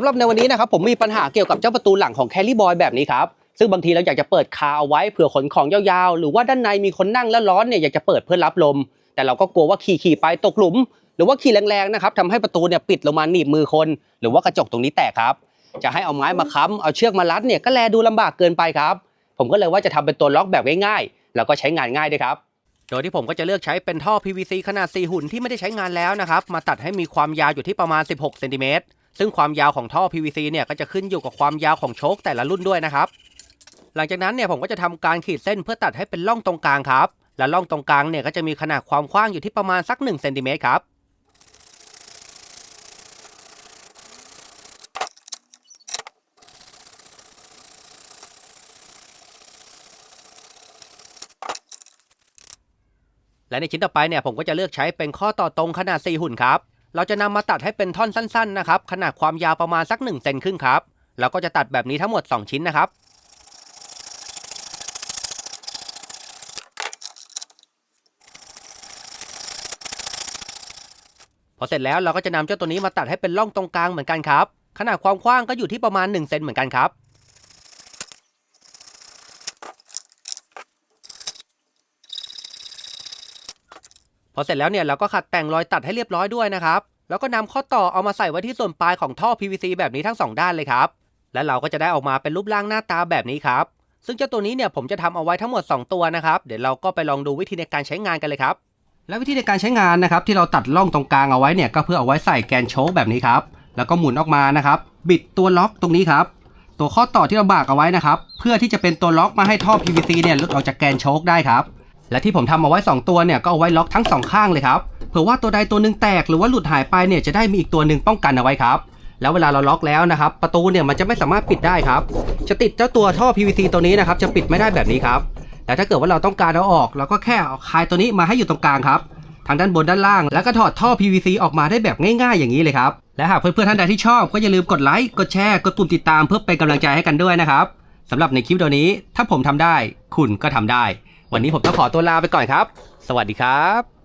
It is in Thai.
สำหรับในวันนี้นะครับผมมีปัญหาเกี่ยวกับเจ้าประตูหลังของแคลรี่บอยแบบนี้ครับซึ่งบางทีเราอยากจะเปิดคาเอาไว้เผื่อขนของยาวๆ หรือว่าด้านในมีคนนั่งแล้วร้อนเนี่ยอยากจะเปิดเพื่อรับลม แต่เราก็กลัวว่าขี่ขี่ๆไปตกหลุม หรือว่าขี่แรงๆนะครับทำให้ประตูเนี่ยปิดลงมาหนีบมือคน หรือว่ากระจกตรงนี้แตกครับ จะให้เอาไม้มาค้ำเอาเชือกมารัดเนี่ยก็แลดูลำบากเกินไปครับ ผมก็เลยว่าจะทำเป็นตัวล็อกแบบง่ายๆ แล้วก็ใช้งานง่ายด้วยครับ โดยที่ผมก็จะเลือกใช้เป็นท่อ PVC ขนาด 4 หุ่นที่ไม่ได้ใช้งานแล้วนะครับ มาตัดให้มีความยาวอยู่ที่ประมาณ 16 เซนติเมตร ซึ่งความยาวของท่อ PVC เนี่ยก็จะขึ้นอยู่กับความยาวของโชคแต่ละรุ่นด้วยนะครับ หลังจากนั้นเนี่ยผมก็จะทำการขีดเส้นเพื่อตัดให้เป็นร่องตรงกลางครับ และร่องตรงกลางเนี่ยก็จะมีขนาดความกว้างอยู่ที่ประมาณสัก1เซนติเมตรครับ และในชิ้นต่อไปเนี่ยผมก็จะเลือกใช้เป็นข้อต่อตรงขนาด 4 หุ่นครับ เราจะนำมาตัดให้เป็นท่อนสั้นๆนะครับ ขนาดความยาวประมาณสัก1เซนครึ่งครับ แล้วก็จะตัดแบบนี้ทั้งหมด 2 ชิ้นนะครับ พอเสร็จแล้วเราก็จะนำเจ้าตัวนี้มาตัดให้เป็นร่องตรงกลางเหมือนกันครับ ขนาดความกว้างก็อยู่ที่ประมาณ1เซนเหมือนกันครับ อเสร็จแล้วเนี่ยเราก็ขัดแต่งรอยตัดให้เรียบร้อยด้วยนะครับ แล้วก็นำข้อต่อเอามาใส่ไว้ที่ส่วนปลายของท่อ PVC แบบนี้ทั้งสองด้านเลยครับ และเราก็จะได้ออกมาเป็นรูปร่างหน้าตาแบบนี้ครับ ซึ่งเจ้าตัวนี้เนี่ยผมจะทำเอาไว้ทั้งหมด 2 ตัวนะครับ เดี๋ยวเราก็ไปลองดูวิธีในการใช้งานกันเลยครับ และวิธีในการใช้งานนะครับที่เราตัดร่องตรงกลางเอาไว้เนี่ยก็เพื่อเอาไว้ใส่แกนโชคแบบนี้ครับ แล้วก็หมุนออกมานะครับ บิดตัวล็อกตรงนี้ครับ ตัวข้อต่อที่เราบากเอาไว้นะครับ เพื่อที่จะเป็นตัวล็อกมาให้ท่อ PVC เนี่ยหลุดออกจากแกนโชคได้ครับ และที่ผมทำเอาไว้ 2 ตัวเนี่ยก็เอาไว้ล็อกทั้งสองข้างเลยครับเผื่อว่าตัวใดตัวหนึ่งแตกหรือว่าหลุดหายไปเนี่ยจะได้มีอีกตัวหนึ่งป้องกันเอาไว้ครับ แล้วเวลาเราล็อกแล้วนะครับ ประตูเนี่ยมันจะไม่สามารถปิดได้ครับ จะติดเจ้าตัวท่อ PVC ตัวนี้นะครับจะปิดไม่ได้แบบนี้ครับแต่ถ้าเกิดว่าเราต้องการเอาออกเราก็แค่เอาคายตัวนี้มาให้อยู่ตรงกลางครับทางด้านบนด้านล่าง แล้วก็ถอดท่อ PVC ออกมาได้แบบง่ายๆอย่างนี้เลยครับ และหากเพื่อนๆท่านใดที่ชอบก็อย่าลืมกดไลค์กดแชร์กดปุ่มติดตามเพื่อเป็นกำลังใจให้กันด้วยนะครับสำหรับในคลิปตัวนี้ ถ้าผมทำได้ คุณก็ทำได้ วันนี้ผมต้องขอตัวลาไปก่อนครับ สวัสดีครับ